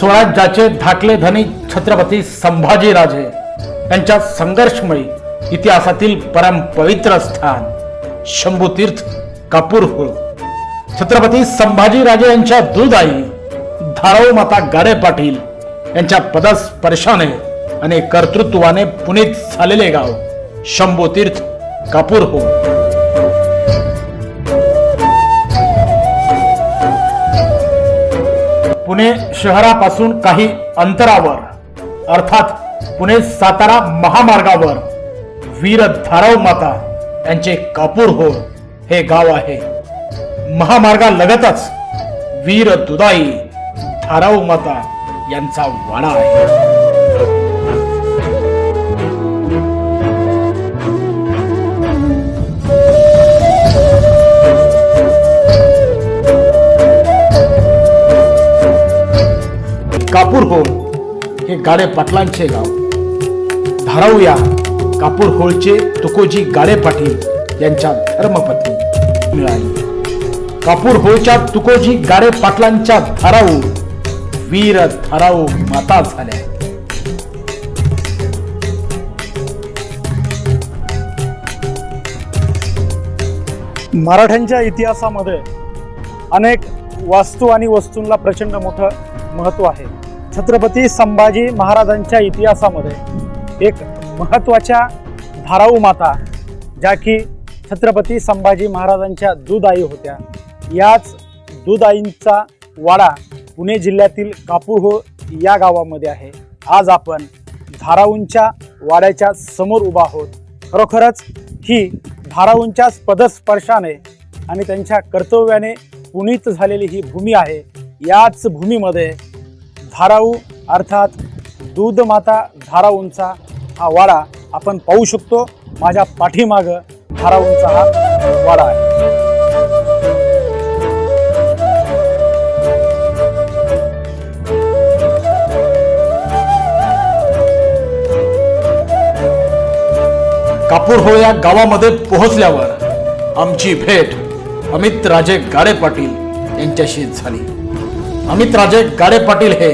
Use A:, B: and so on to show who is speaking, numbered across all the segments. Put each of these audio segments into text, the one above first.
A: स्वराज्याचे धाकले धनी छत्रपती संभाजीराजे यांच्या संघर्षमयी इतिहासातील परम पवित्र स्थान शंभूतीर्थ कापूरहोळ छत्रपती संभाजीराजे यांच्या दुधाई धाराऊ माता गाडे पाटील यांच्या पदस्पर्शाने आणि कर्तृत्वाने पुनीत झालेले गाव शंभूतीर्थ कापूरहोळ पुणे शहरापासून काही अंतरावर अर्थात पुणे सातारा महामार्गावर वीर धाराव माता यांचे कापूर होळ हे गाव आहे. महामार्गालगतच वीर दुदाई धाराव माता यांचा वाडा आहे. कापूर होम हे गाडे पाटलांचे गाव. धारावूया कापूर होळचे तुकोजी गाडे पाटील यांच्या धर्मपत्नी मिळाली. कापूर होळच्या तुकोजी गाडे पाटलांच्या धाराऊ वीर धाराऊ माता झाल्या.
B: मराठ्यांच्या इतिहासामध्ये अनेक वास्तू आणि वस्तूंना प्रचंड मोठं महत्त्व आहे. छत्रपती संभाजी महाराजांच्या इतिहासामध्ये एक महत्त्वाच्या धाराऊ माता ज्या की छत्रपती संभाजी महाराजांच्या दूध होत्या. याच दूधआईंचा वाडा पुणे जिल्ह्यातील कापूरहो या गावामध्ये आहे. आज आपण धाराऊंच्या वाड्याच्या समोर उभा आहोत. खरोखरच ही धाराऊंच्या पदस्पर्शाने आणि त्यांच्या कर्तव्याने पुनीत झालेली ही भूमी आहे. याच भूमीमध्ये धाराऊ अर्थात दूध माता धाराऊंचा हा वाडा आपण पाहू शकतो. माझ्या पाठीमागं धाराऊंचा हा वाडा आहे.
A: कापूरहोळ या गावामध्ये पोहोचल्यावर आमची भेट अमित राजे गाडे पाटील यांच्याशी झाली. अमित राजे गाडे पाटील हे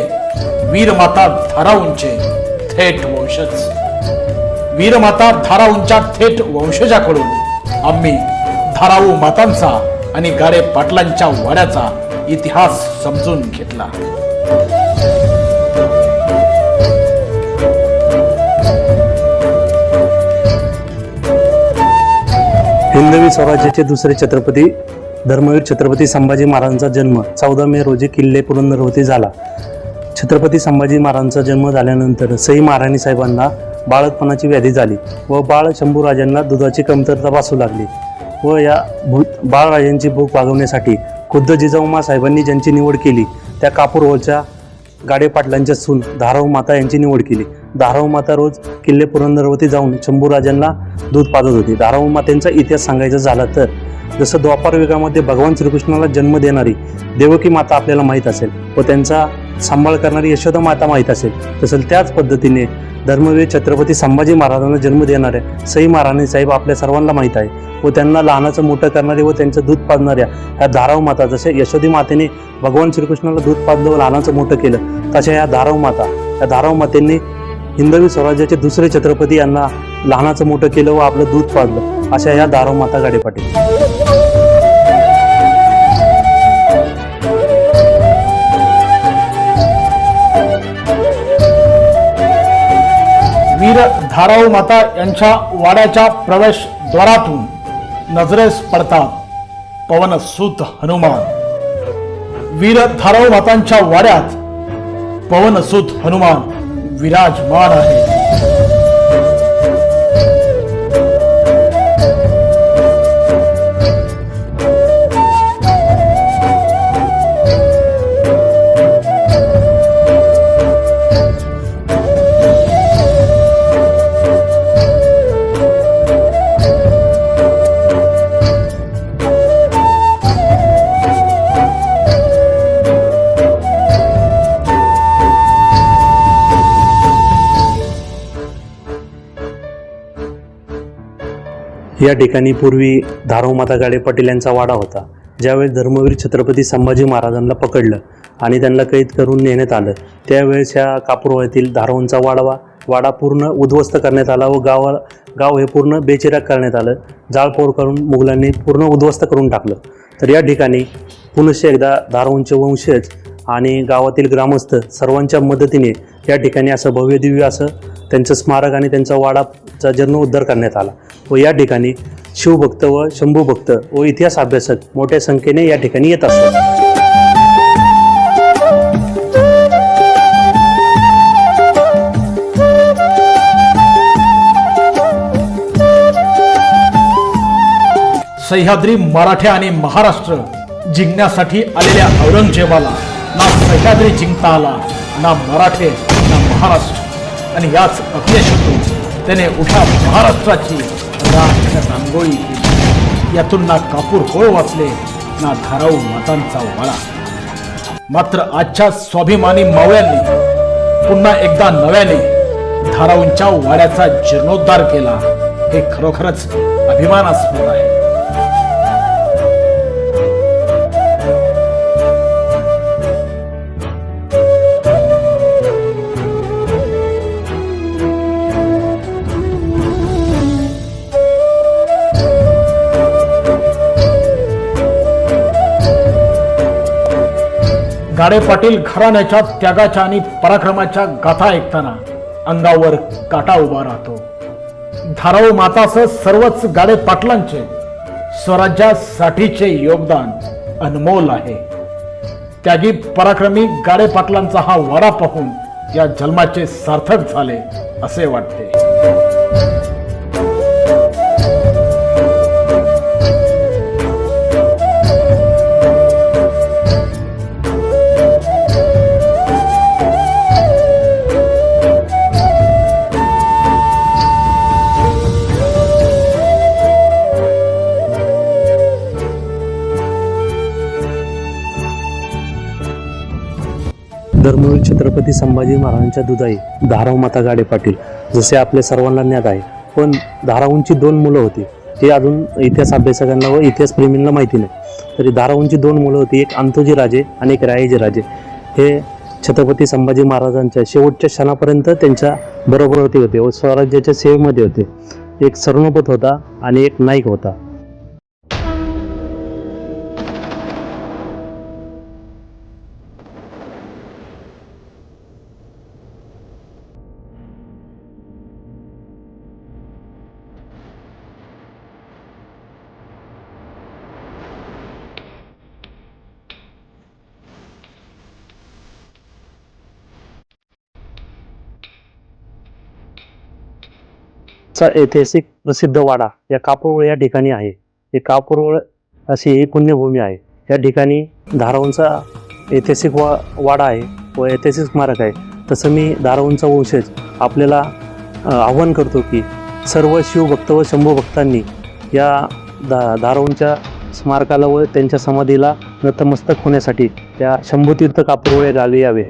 A: वीरमाता धाराऊंचे थेट वंशज. वीरमाता धाराऊंच्या थेट वंशजाकडून आम्ही धाराऊ मातांचा आणि गारे पाटलांच्या वाड्याचा इतिहास समजून घेतला.
C: हिंदवी स्वराज्याचे दुसरे छत्रपती धर्मवीर छत्रपती संभाजी महाराजांचा जन्म चौदा मे रोजी किल्ले पुरंदरवती झाला. छत्रपती संभाजी महाराजांचा जन्म झाल्यानंतर सई महाराणी साहेबांना बाळतपणाची व्याधी झाली व बाळ शंभूराजांना दुधाची कमतरता भासू लागली व या भू बाळराजांची भूक भागवण्यासाठी खुद्द जिजाऊमा साहेबांनी ज्यांची निवड केली त्या कापूर होलच्या गाडे पाटलांच्या सून धाराऊ माता यांची निवड केली. धाराऊ माता रोज किल्ले पुरंदरवती जाऊन शंभूराजांना दूध पाजत होती. धाराऊ मातेंचा इतिहास सांगायचा झाला तर जसं द्वापार युगामध्ये भगवान श्रीकृष्णाला जन्म देणारी देवकी माता आपल्याला माहीत असेल व त्यांचा सांभाळ करणारी यशोदा माता माहीत असेल. तसं त्याच पद्धतीने धर्मवीर छत्रपती संभाजी महाराजांना जन्म देणाऱ्या सई महाराणी साहेब आपल्या सर्वांना माहीत आहे व त्यांना लहानाचं मोठं करणारे व त्यांचं दूध पाजणाऱ्या ह्या धाराव माता जसे यशोदी मातेने भगवान श्रीकृष्णाला दूध पाजलं व लहानाचं मोठं केलं तशा ह्या धाराव माता या धाराव मातेंनी हिंदवी स्वराज्याचे दुसरे छत्रपती यांना लहानाचं मोठं केलं व आपलं दूध पाजलं अशा या धाराव माता गाडे
A: वीर धाराऊ माता यांच्या वाड्याच्या प्रवेशद्वारातून नजरेस पडतात पवनसूत हनुमान. वीर धाराऊ मातांच्या वाड्यात पवनसूत हनुमान विराजमान आहे
C: या ठिकाणी पूर्वी धारव माता गाडे पाटील यांचा वाडा होता ज्यावेळी धर्मवीर छत्रपती संभाजी महाराजांना पकडलं आणि त्यांना कैद करून नेण्यात आलं त्यावेळेस ह्या कापूरवाडीतील धाराऊंचा वाडवा वाडा पूर्ण उद्ध्वस्त करण्यात आला व गावा गाव हे पूर्ण बेचिराग करण्यात आलं जाळपोळ करून मुघलांनी पूर्ण उद्ध्वस्त करून टाकलं. तर या ठिकाणी पुनश्च एकदा धाराऊंचे वंशज आणि गावातील ग्रामस्थ सर्वांच्या मदतीने या ठिकाणी असं भव्य दिव्य असं त्यांचं स्मारक आणि त्यांचा वाडाचा जीर्णोद्धार करण्यात आला. व या ठिकाणी शिवभक्त व शंभूभक्त व इतिहास अभ्यासक मोठ्या संख्येने या ठिकाणी येत असतात.
A: सह्याद्री मराठे आणि महाराष्ट्र जिंकण्यासाठी आलेल्या औरंगजेबाला ना सह्याद्री जिंकता आला ना मराठे ना महाराष्ट्र. आणि याच अपयशातून त्याने उठ्या महाराष्ट्राची राख रांगोळी. यातून ना कापूर होळ वाचले ना धाराऊ मतांचा वाळा. मात्र आजच्या स्वाभिमानी मावळ्यांनी पुन्हा एकदा नव्याने धाराऊंच्या वाड्याचा जीर्णोद्धार केला हे खरोखरच अभिमानास्पद आहे. गाडे पाटील घराण्याच्या त्यागाच्या आणि पराक्रमाच्या गाथा ऐकताना अंगावर काटा उभा राहतो. धाराऊ मातासह सर्वच गाडे पाटलांचे स्वराज्यासाठीचे योगदान अनमोल आहे. त्यागी पराक्रमी गाडे पाटलांचा हा वडा पाहून या जन्माचे सार्थक झाले असे वाटते.
C: छत्रपती संभाजी महाराजांच्या दुधाई धाराव माता गाडे पाटील जसे आपल्या सर्वांना ज्ञात आहे. पण धाराऊंची दोन मुलं होती. हे अजून इतिहास अभ्यासकांना व इतिहास प्रेमींना माहिती नाही. तरी धाराऊंची दोन मुलं होती. एक अंतोजी राजे आणि एक रायजी राजे. हे छत्रपती संभाजी महाराजांच्या शेवटच्या क्षणापर्यंत त्यांच्या बरोबर होते होते व स्वराज्याच्या सेवेमध्ये होते. एक सर्णोपत होता आणि एक नाईक होता. चा ऐतिहासिक प्रसिद्ध वाडा या कापूरवळ या ठिकाणी आहे. हे कापूरवळ अशी ही पुण्यभूमी आहे. या ठिकाणी धाराऊंचा ऐतिहासिक वा वाडा आहे व ऐतिहासिक स्मारक आहे. तसं मी धाराऊंचा वंशज आपल्याला आवाहन आव्हान करतो की सर्व शिवभक्त व शंभू भक्तांनी या धा धाराऊंच्या स्मारकाला व त्यांच्या समाधीला नतमस्तक होण्यासाठी त्या शंभूतीर्थ कापूरवळे गावी यावे.